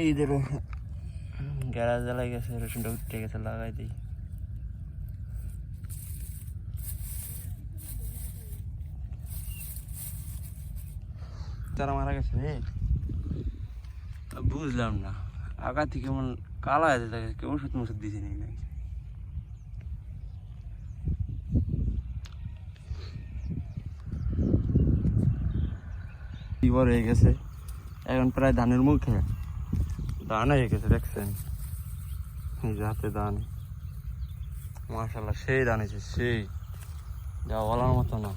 এই দেখো গ্যারাজ জ্বালাই গেছে রসুনটা উঠে গেছে লাগাই দিই। তারা মারা গেছে রে। বুঝলাম না আগা থেকে কেমন কালা আছে তাকে কেউ ওষুধ মষুধ দিছে নাকি বড় হয়ে গেছে। এখন প্রায় ধানের মুখে ধান হয়ে গেছে দেখছেন? এই যে হাতে ধান মার্শাল্লাহ সেই দানেছে হয়েছে সেই। যা বলার মতো না।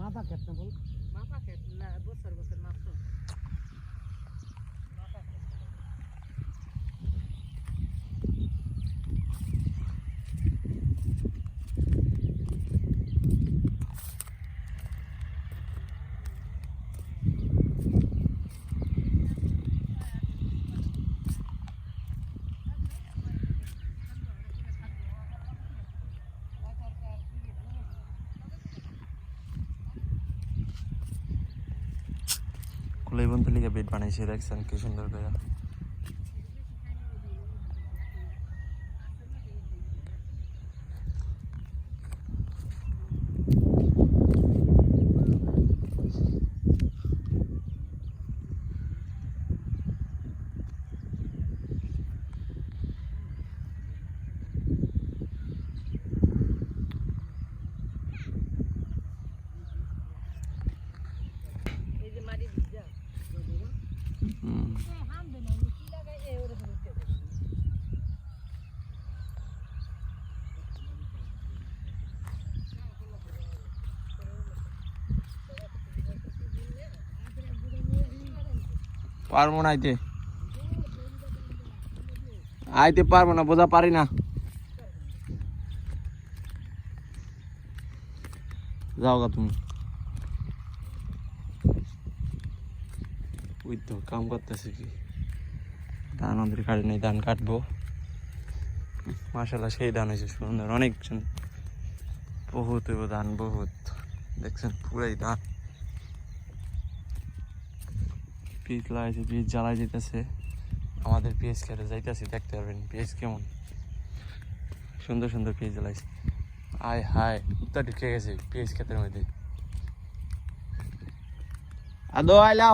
মাথা খেত না বল। মাথা খেত না বছর বছর মাত্র কুলাই বন্ধু লিগে বেড বানাইছে দেখছেন কি সুন্দর করে এই যে মাটি ভিজা হুম। হাম দে না কি লাগাই এই ওরে হইতে পারব না আইতে। আইতে পারব না বোঝা পারি না। যাও গা তুমি। ওই কাম করতেছে কি? ধান আমাদের কাটে নেই, ধান কাটবো। মাসাল্লাহ সেই ধান হয়েছে সুন্দর অনেকজন বহুত ধান, বহুত। দেখছেন পুরাই ধান। পিস লাগাইছে পিস জ্বালাই যেতেছে। আমাদের পিএস খেতে যাইতেছি, দেখতে পারবেন পিএস কেমন। সুন্দর সুন্দর পিস জ্বালাইছে। আয় হায় কুত্তা ঢুকে গেছে পিএস ক্ষেতের মধ্যে?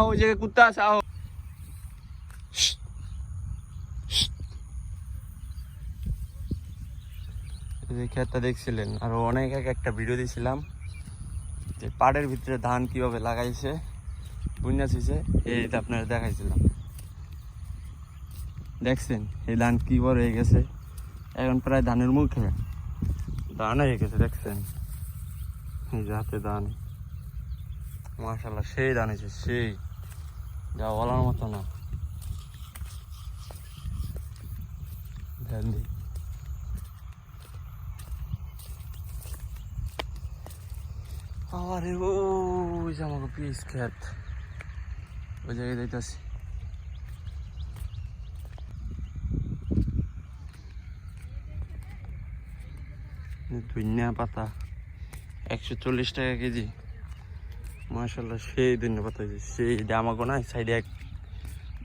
হো যে কুত্তা আছে আও এই যে ক্ষেতটা দেখছিলেন, আর অনেক এক একটা ভিডিও দিয়েছিলাম যে পাড়ের ভিতরে ধান কীভাবে লাগাইছে বুঝনা ছিছে এইটা আপনারা দেখাইছিলাম। দেখছেন? এই ধান কি বড় হয়ে গেছে? এখন প্রায় ধানের মুখে। ধান হয়ে গেছে, দেখছেন? এই যে হাতে ধান। মার্শাল্লাহ সেই ধান হয়েছে সেই। যা বলার মতো না। ধ্যান দিই আরে ও ওই যে আমাকে পিস খেত। ওই জায়গায় যাইতেছি ধনিয়া পাতা একশো চল্লিশ টাকা কেজি। মাসাল্লাহ সেই ধনিয়া পাতা হয়েছে সেই আমাকে না সাইডে এক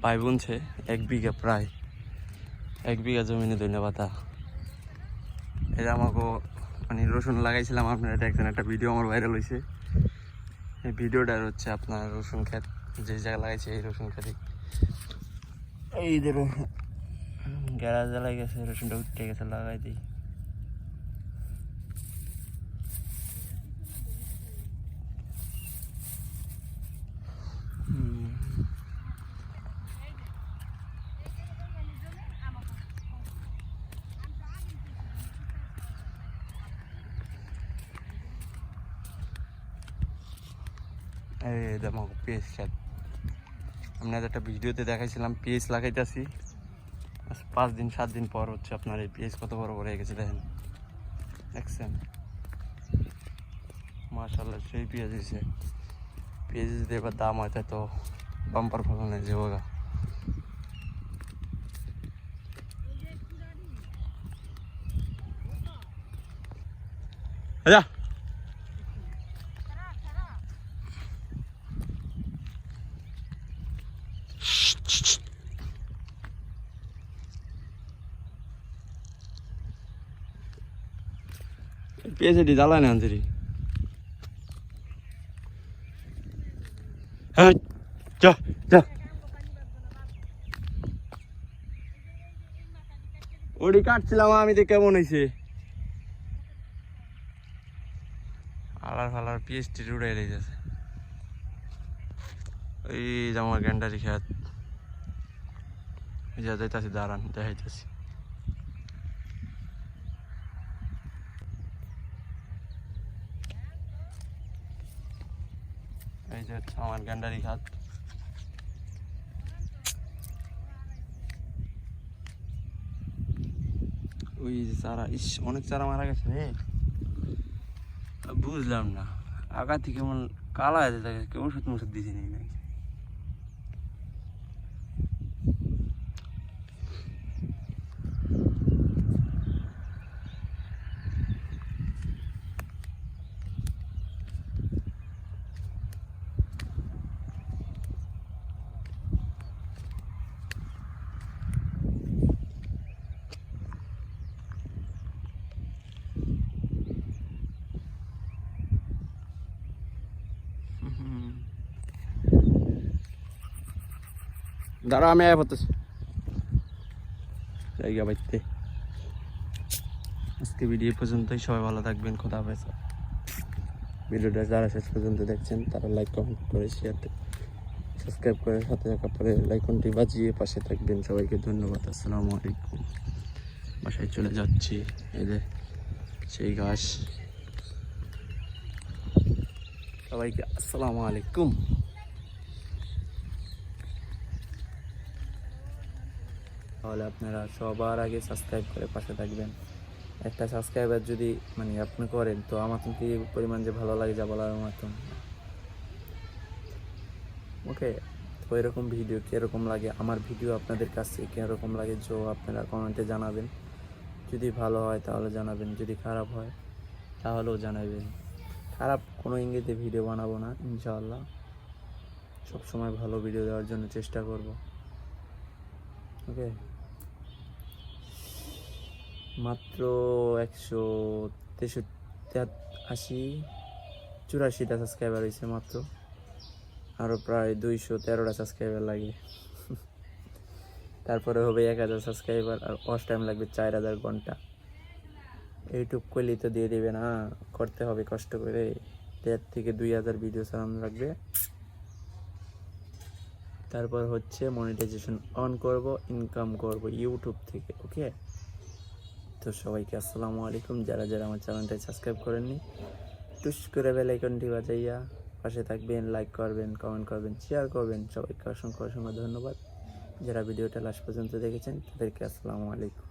ভাই বুনছে, এক বিঘা প্রায়। এক বিঘা জমিনে ধনিয়া পাতা এটা আমাকে মানে রসুন লাগাইছিলাম, আপনারা দেখছেন একটা ভিডিও আমার ভাইরাল হয়েছে এই ভিডিওটার হচ্ছে আপনার রসুন ক্ষেত, যে জায়গায় লাগাইছে এই রসুন খেতে এই দেখো গ্যারাজ জ্বালাই গেছে রসুনটা উঠে গেছে, লাগাই দিই হুম। এই দেখো, পেঁয়াজ খেত আপনাদের একটা ভিডিওতে দেখাইছিলাম, পেঁয়াজ লাগাইতেছি। আজ পাঁচ দিন, সাত দিন পর হচ্ছে আপনার এই পেঁয়াজ কত বড় বড় হয়ে গেছে, দেখেন। দেখছেন? মার্শাল্লাহ সেই পেঁয়াজ হয়েছে পেঁয়াজ যদি এবার দাম হয় তাই তো বাম্পার ফলনে যে হোগা যা পিএসডি জ্বালায় না আনছিরি হ্যাঁ যা যা। ওডি কাটছিলাম আমি তো কেমন হয়েছে আলার ফালার পিএসটি উড়াই লেগেছে ওই যে আমার গ্যান্ডারি খেত যাইতাছি দাঁড়ান দেখাইতেছি। এই যে আমার গ্যান্ডারি খাত ওই চারা, ইস, অনেক চারা মারা গেছে রে। বুঝলাম না। আগা কেমন কালা আছে তাকে কেমন ওষুধ মুষুধ দিয়েছে নাকি নাকি দাঁড়া, আমি আয়া পড়তেছি। জায়গা বাইতে। আজকে ভিডিও পর্যন্তই। সবাই ভালো থাকবেন। খোদা হাফেজ। ভিডিওটা যারা শেষ পর্যন্ত দেখছেন, তারা লাইক কমেন্ট করে শেয়ার সাবস্ক্রাইব করে, সাথে থাকা পরে লাইকনটি বাজিয়ে পাশে থাকবেন। সবাইকে ধন্যবাদ। আসসালামু আলাইকুম। বাসায় চলে যাচ্ছি। এই যে সেই ঘাস। সবাইকে আসসালামু আলাইকুম। তাহলে আপনারা সবার আগে সাবস্ক্রাইব করে পাশে থাকবেন। একটা সাবস্ক্রাইবার যদি মানে আপনি করেন, তো আমার কি পরিমাণ যে ভালো লাগে যা বলার মতন ওকে তো এরকম ভিডিও কীরকম লাগে? আমার ভিডিও আপনাদের কাছে কীরকম লাগে? যে আপনারা কমেন্টে জানাবেন। যদি ভালো হয় তাহলে জানাবেন, যদি খারাপ হয় তাহলেও জানাবেন। খারাপ কোনো ইঙ্গিতে ভিডিও বানাবো না, ইনশাআল্লাহ। সবসময় ভালো ভিডিও দেওয়ার জন্য চেষ্টা করব। ওকে মাত্র একশো তেষট্টি, আশি, চুরাশিটা সাবস্ক্রাইবার হয়েছে মাত্র। আরও প্রায় দুইশো তেরোটা সাবস্ক্রাইবার লাগে। তারপরে হবে এক হাজার সাবস্ক্রাইবার আর অস টাইম লাগবে চার হাজার ঘণ্টা। ইউটিউব করলেই তো দিয়ে দেবে না, করতে হবে কষ্ট করে। দেড় থেকে দুই হাজার ভিডিও চালানো লাগবে। তারপর হচ্ছে মনিটাইজেশন অন করব ইনকাম করব ইউটিউব থেকে ওকে তো সবাইকে আসসালামু আলাইকুম। যারা যারা আমার চ্যানেলটা সাবস্ক্রাইব করেননি, টুস করে বেল আইকনটি বাজাইয়া পাশে থাকবেন, লাইক করবেন, কমেন্ট করবেন শেয়ার করবেন। সবাইকে অসংখ্য অসংখ্য ধন্যবাদ। যারা ভিডিওটা লাস্ট পর্যন্ত দেখেছেন, তাদেরকে আসসালামু আলাইকুম।